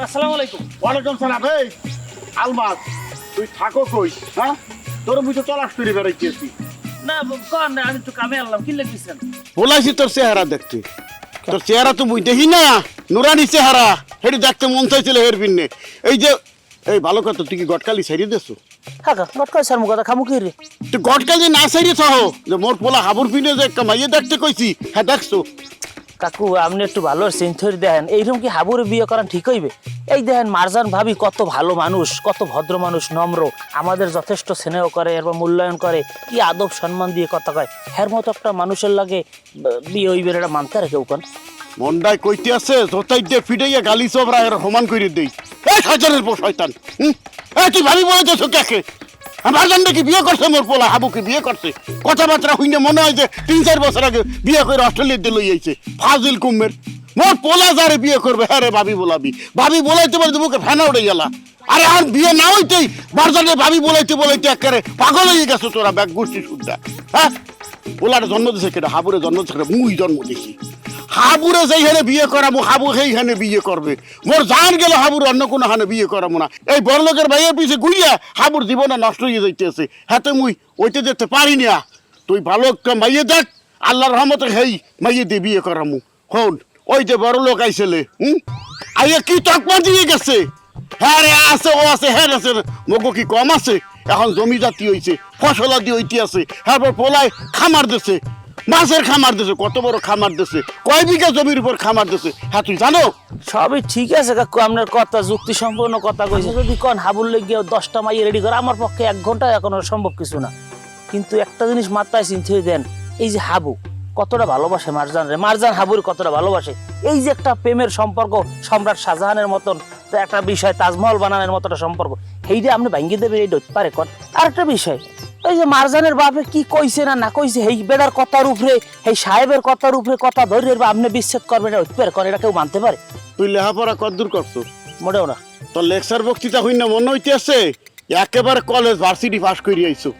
আসসালামু আলাইকুম। ওয়ালাইকুম সালাম এই আলমাস তুই থাকো কই হ্যাঁ? তোর মুই তো তলাশ করে বেড়াইতেছি না কন আমি একটু কামে আনলাম কি বলাইছি তোর চেহারা দেখতে। তোর চেহারা তো মুই দেখি না নুরানি চেহারা হেটি দেখতে মন চাইছিল হের বিন্নে এই যে এই ভালো কথা তুই কি গটকালি সাইরিয়ে দেছো হ্যাঁ গটকাই স্যার মুখ খামু কি রে? তুই গটকালি না সাইরিয়ে থাহ যে মোর পোলা হাবুর পিনে যে একটা মাইয়ে দেখতে কইছি হ্যাঁ দেখছ? কাকু, আপনি একটু ভালো চিন্থরি দেখেন। এইরকম কি হাবুরে বিয়ে করান ঠিক হইবে? এই দেখেন মারজান ভাবি কত ভালো মানুষ, কত ভদ্র মানুষ, নম্র। আমাদের যথেষ্ট স্নেহ করে, এরপর মূল্যায়ন করে। কি আদব সম্মান দিয়ে কথা কয়। হের মতো একটা মানুষের লাগে বিয়ে হইবে এটা মানতে রাখে কেউ মন্ডায় কইতে আছে জোতাই দিয়ে ফিটাইয়া গালি সবরা এর সমান করে দেই। এই হাজারের হুম? এই তুই ভাবি বলে দেছো কাকে আমার জান কি বিয়ে করছে মোর পোলা হাবুকে বিয়ে করছে? কথাবার্তা হইনে মনে হয় যে তিন চার বছর আগে বিয়ে করে অস্ট্রেলিয়াতে লই আইছে। ফাজিল কুমের মোর পোলা যারে বিয়ে করবে হ্যাঁ রে ভাবি বলাবি। ভাবি বলাইতে বলতে মুখে ফেনা উঠে গেলা। আরে আর বিয়ে না হইতেই বারজানে ভাবি বলাইতে বলাইতে একেবারে পাগল হয়ে গেছো তোরা, ব্যাগ গোষ্ঠী শুদ্ধা হ্যাঁ? পোলার জন্ম দিছে কেটে হাবুরে জন্ম দিছে মুই জন্ম দিছি। হাবুরে যেইখানে বিয়ে করাবো হাবু সেইখানে বিয়ে করবে। মোর জান গেল হাবুর, অন্য কোনো হানে বিয়ে করাবো না। এই বড়লোকের ভাইয়ের পিছে ঘুরিয়া হাবুর জীবনে নষ্ট হয়ে যাইতেছে। হাতে মুই ওইতে যেতে পারি না। তুই ভালো মাইয়ে দেখ, আল্লাহর রহমতে হেই মাইয়ে দিয়ে বিয়ে করামু। হন, ওই যে বড় লোক আইসেলে হুম? আইয়া কি তকমা দিয়ে গেছে? হ্যাঁ রে, আছে, ও আছে হ্যাঁ আছে মগো কি কম আছে? এখন জমি জাতি হইছে, ফসল আদি হইতে আছে। হ্যাঁ পোলায় খামার দিছে। মাছের খামার দিছে কত বড় খামার দিছে কয় বিঘা জমির উপর খামার দিছে? হ্যাঁ তুই জানো? সবই ঠিক আছে কাকু আপনার কথা যুক্তি সম্পূর্ণ কথা কইছে। যদি কন হাবুর লেগে দশটা মাইয়ে রেডি করে আমার পক্ষে এক ঘণ্টা এখনও সম্ভব কিছু না। কিন্তু একটা জিনিস মাথায় চিন্তা দেন এই যে হাবু কতটা ভালোবাসে মারজান রে। মারজান হাবুর কতটা ভালোবাসে। এই যে একটা প্রেমের সম্পর্ক সম্রাট শাহজাহানের মতন তো একটা বিষয় তাজমহল বানানোর মতো একটা সম্পর্ক এইটা আপনি ভাঙ্গি দেবেন এই ডট পারে কন আর একটা বিষয় এই যে মারজানের বাপে কি কইছে না না কইছে এই বেড়ার কথার উপরে এই সাহেবের কথার উপরে কথা ধরে আপনি বিচ্ছেদ করবেন এটা হইতে পারে এটা কেউ মানতে পারে? তুই লেখাপড়া কদ্দূর করছ মোটেও না। তোর লেকচার বক্তৃতা হই না মনে হইতে আছে একেবারে কলেজ ভার্সিটি পাস করে আইছো।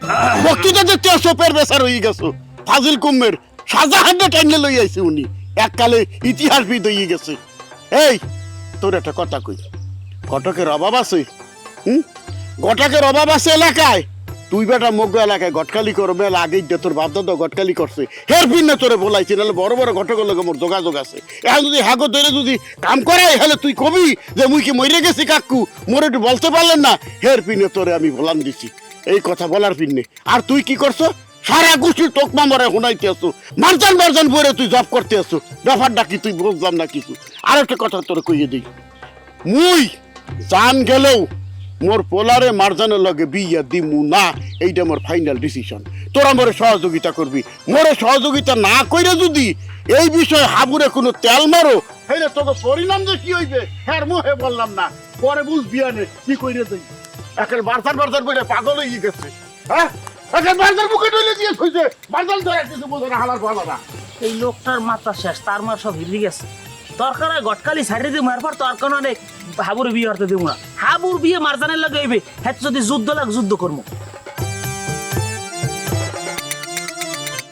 বক্তৃতা দেখতে চোপের বেসার হয়ে গেছো। ফাজিল কুমের শাহজাহানটা টাইনে লই আইছে উনি। এককালে ইতিহাসবিদ হয়ে গেছে। এই তোর একটা কথা কই। ঘটকের অভাব আছে? হুম? ঘটকের অভাব আছে এলাকায়? তুই বেটা মগ্গ এলাকায় গটকালি কর, মেলা আগেই দে, তোর বাপ দাদা গটকালি করছে। হের ভিন্ন তোরে বলাইছি, নাহলে বড় বড় ঘটকের লগে মোর যোগাযোগ আছে। এখন যদি হাগো ধরে যদি কাম করাই হলে তুই কবি যে মুই কি মরে গেছি কাকু? মোর একটু বলতে পারলেন না? হের পিনে তোরে আমি বলান দিছি। এই কথা বলার পিনে আর তুই কি করছ? সারা গোষ্ঠীর তোকমা মরে শোনাইতে আসো মারজান মারজান বইরে তুই জব করতে আসো ব্যাপার ডাকি তুই বুঝলাম না কিছু। আর একটা কথা তোরে কইয়ে দিই। মুই জান গেলেও মোর পোলারে মারজানের লগে বিয়া দিমু না, এইটা মোর ফাইনাল ডিসিশন তোরা মোরে সহযোগিতা করবি। মোরে সহযোগিতা না কইরে যদি এই বিষয়ে হাবুরে কোনো তেল মারো হেলে তোকে পরিণাম যে কি হইবে হ্যাঁ মুহে বললাম না। পরে বুঝবি আনে কি কইরে দেই একের বারসার বারসার বইরে পাগল হয়ে গেছে। হ্যাঁ? একের বারসার মুখে ডলে দিয়ে কইছে বারসার ধরে কিছু বোঝে না, হালার ভালো এই লোকটার মাথা শেষ, তার মা সব হিলি গেছে। দরকার হয় গটকালি ছাড়ি দিব এরপর তরকার অনেক হাবুর বিয়ে দিব না। হাবুর বিয়ে মারজানের লাগে হইবে হ্যাঁ যদি যুদ্ধ লাগ, যুদ্ধ করব